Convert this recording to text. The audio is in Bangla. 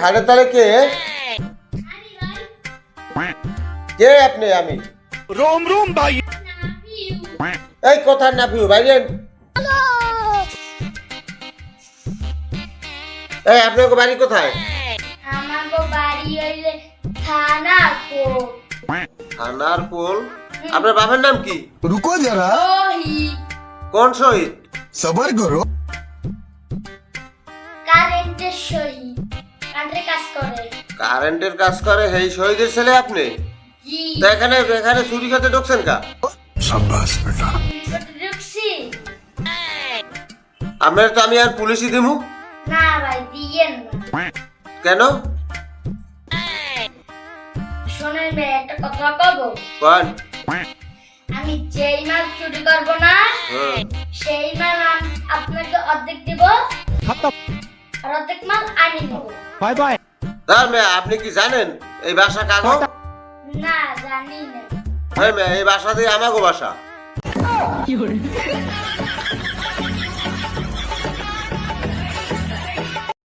খাটে তালে কে? কে আপনি আমি? রোম রোম ভাই। এই কথা না ভিউ ভাই এই আপনার বাড়ি কোথায়? আমার থানার পোল আপনার বাবার নাম কি? রুকো যারা। কোন শহীদ? সবার করো কারেন্টের শহীদ। কারেন্টের কাজ করে। কারেন্টের কাজ করে শহীদের ছেলে আপনি? এখানে এখানে চুরি খাতে ঢুকছেন কা? সাব্বাস বেটা। তো আমি আর পুলিশই দিব না ভাই দিয়েন কেন? শোনেন ভাই একটা কথা কোন আমি যেই মাল চুরি করব না হ্যাঁ। সেই মাল আপনাকে অর্ধেক দেব। আর অর্ধেক আমি নেব। Bye bye. তার মেয়ে আপনি কি জানেন এই ভাষা কাগজ না জানি না। হ্যাঁ মেয়ে এই ভাষা দিয়ে আমাগো ভাষা কি